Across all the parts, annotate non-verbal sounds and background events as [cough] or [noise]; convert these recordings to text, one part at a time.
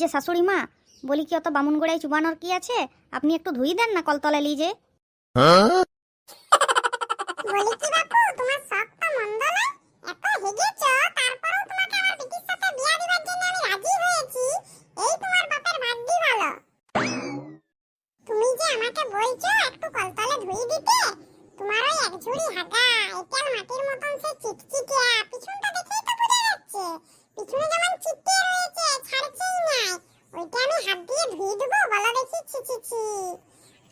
যে শাশুড়ি মা, বলি কি অত বামুন গোড়ায় চুবানোর কি আছে? আপনি একটু ধুই দেন না কলতলে লিজে বলি কি বাপু, তোমার সব মন্দ নয়। এত হেগেছো তোমাকে আমার সাথে বিয়া দিবার জন্য আমি রাজি হয়েছি। এই তোমার বাপের ভালো। তুমি যে আমাকে বলছো একটু কলতলে ধুই দিতে, তোমার ওই এক ঝুড়ি হাগা এটাল মাটির মতন সে চিটচিটিয়া পিছনটা ছি ছি ছি।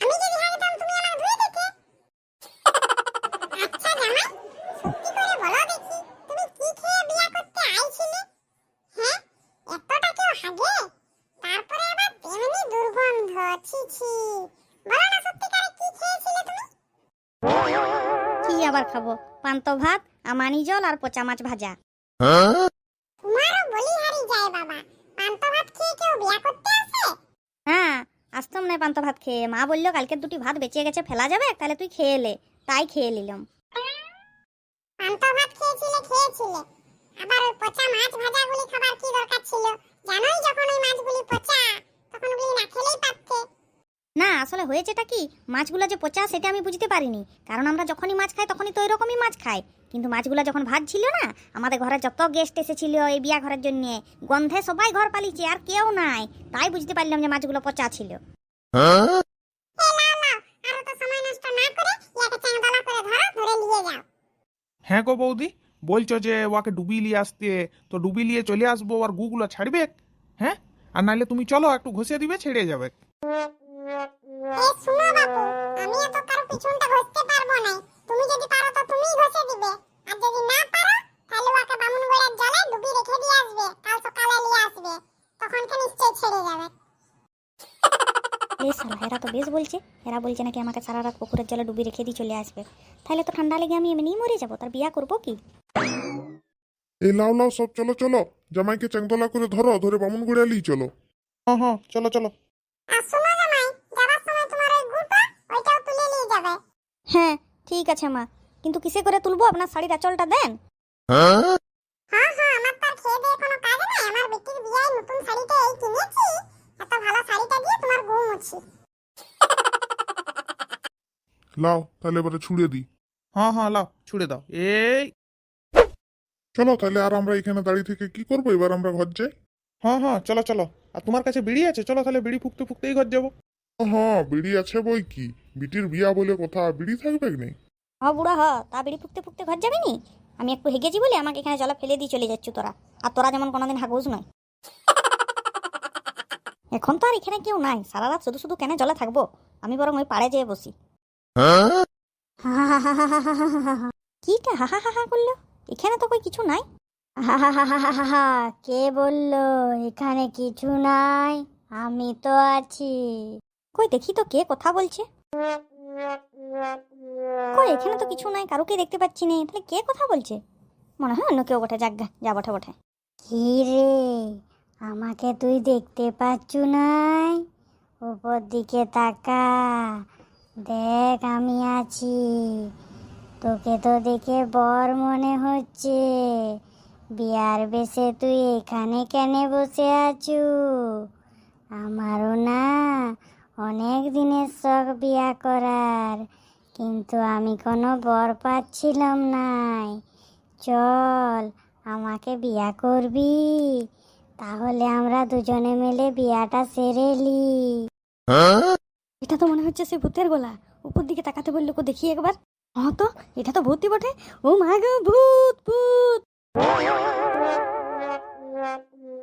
আমি যদি হাগতাম তুমি আমার ধুই দিতে আচ্ছা জামাই সত্যি করে বলো দেখি তুমি কি খেয়ে বিয়া করতে আইছিলে? হ্যাঁ এতটা কেউ হাগে? তারপরে আবার তেমনি দুর্গন্ধ ছি ছি। বলো না সত্যিকারে কি খেয়েছিলে তুমি? কি আবার খাব? পান্ত ভাত আমানি জল আর পচা মাছ ভাজা। তোমারও বলিহারি যায় বাবা। পান্তা ভাত খেয়ে কেউ বিয়া করতে আসতাম না পান্ত ভাত খেয়ে। মা বলল কালকে দুটি ভাত বেঁচে গেছে, ফেলা যাবে? তাহলে তুই খেয়ে এলে তাই খেয়ে নিলাম। পান্তা ভাত খেয়েছিলে খেয়েছিলে। আবার ওই পচা মাছ ভাজাগুলি খাবার কি দরকার ছিল জানোই যখন ওই মাছগুলি পচা তখন ওগুলি না খেলেই পারতে না আসলে হয়েছেটা কি? মাছগুলো যে পচা সেটা আমি বুঝতে পারিনি। কারণ আমরা যখনই মাছ খাই তখনই তো এরকমই মাছ খাই। কিন্তু মাছগুলো যখন ভাত ছিল না আমাদের ঘরে যত গেস্ট এসেছিল এই বিয়া ঘরের জন্য গন্ধে সবাই ঘর পালিয়েছে আর কেউ নাই। তাই বুঝতে পারলাম যে মাছগুলো পচা ছিল। এই নাও নাও আরও তো সময় নষ্ট না করে ইয়াকে চ্যাংদলা করে ধরো ধরে নিয়ে যাও। হ্যাঁ গো বৌদি বলছো যে ওকে ডুবি নিয়ে আসতে তো ডুবি নিয়ে চলে আসব আর গুগুলো ছাড়বে? হ্যাঁ? আর নাহলে তুমি চলো একটু ঘষে দিবে ছেড়ে যাবে। এই শুনো বাপু আমি এত কারও পিছনটা ঘষতে পারব না তুমি যদি পারো তো তুমিই ঘষে দিবে। আর যদি না পারো তাহলে ওকে বামুন গোড়ার জলে ডুবি রেখে দিয়ে আসবে। কাল সকালে নিয়ে আসবে। তখন কে নিশ্চয়ই ছেড়ে যাবে। এই সালা এরা তো বেশ বলছে। এরা বলছে নাকি আমাকে সারা রাত পুকুরের জলে ডুবি রেখে দিয়ে চলে আসবে। তাহলে তো ঠান্ডা লেগে আমি এমনিই মরে যাব। তার বিয়া করব কি? এই লাও লাও সব চলো চলো। জামাইকে চাংদলা করে ধরো ধরে বামুন গুড়ালি চলো। হ্যাঁ হ্যাঁ চলো চলো। আর শুনো হ্যাঁ ঠিক আছে মা। কিন্তু কিসে করে তুলবো? আপনার শাড়ির আঁচলটা দেন। হ্যাঁ হ্যাঁ আমার তার খেয়ে দিয়ে কোনো কাজ নাই। আমার বেটির বিয়ায় নতুন শাড়িটা এই কিনেছি। এত ভালো শাড়িটা দিয়ে তোমার বউ মুছি লাও তাহলে এবারে ছুড়ে দিই। হ্যাঁ হ্যাঁ লাও ছুড়ে দাও। এই। চলো তাহলে আর আমরা এখানে দাঁড়িয়ে থেকে কি করব? এবার আমরা ঘর যাই। হ্যাঁ হ্যাঁ চলো চলো। আর তোমার কাছে বিড়ি আছে? চলো তাহলে বিড়ি ফুকতে ফুকতেই ঘর যাব। হ্যাঁ বিড়ি আছে বই কি? বিটির বিয়া বলে কথা বিড়ি থাকবে কি নেই? হ বুড়া হ তা বিড়ি ফুকতে ফুকতে ঘর যাবি নি? আমি একটু হেগেছি বলে আমাকে এখানে জলে ফেলে দিয়ে চলে যাচ্ছ তোরা। আর তোরা যেমন কোনোদিন হাগুস নয়। [laughs] এখন তো আর এখানে কেউ নাই। সারা রাত শুধু শুধু কেন জলে থাকব? আমি বরং ওই পাড়ে যেয়ে বসি। কিটা হা হা হা হা করল? এখানে তো কই কিছু নাই? হা হা হা হা হা হা কে বলল? এখানে কিছু নাই। আমি তো আছি। কই দেখি তো কে কথা বলছে। কই এখানে তো কিছু নাই কারোকে দেখতে পাচ্ছি না। তাহলে কে কথা বলছে? মনে হয় অন্য কেউ বটে যাক গা, যা বটে বটে। কি রে? আমাকে তুই দেখতে পাচ্ছু নাই? উপর দিকে তাকা। দেখ আমি আছি। তোকে তো দেখে বর মনে হচ্ছে। বিয়ার বেশে তুই এখানে কেন বসে আছু? আমারও না অনেক দিনের শখ বিয়া করার, কিন্তু আমি কোনো বর পাচ্ছিলাম নাই। চল, আমাকে বিয়া করবি, তাহলে আমরা দুজনে মিলে বিয়াটা সেরে লি। এটা তো মনে হচ্ছে সে ভূতের গলা। উপর দিকে তাকাতে বলল কো দেখি একবার। হ্যাঁ তো এটা তো ভূতই বটে। ও মা গো, ভূত ভূত।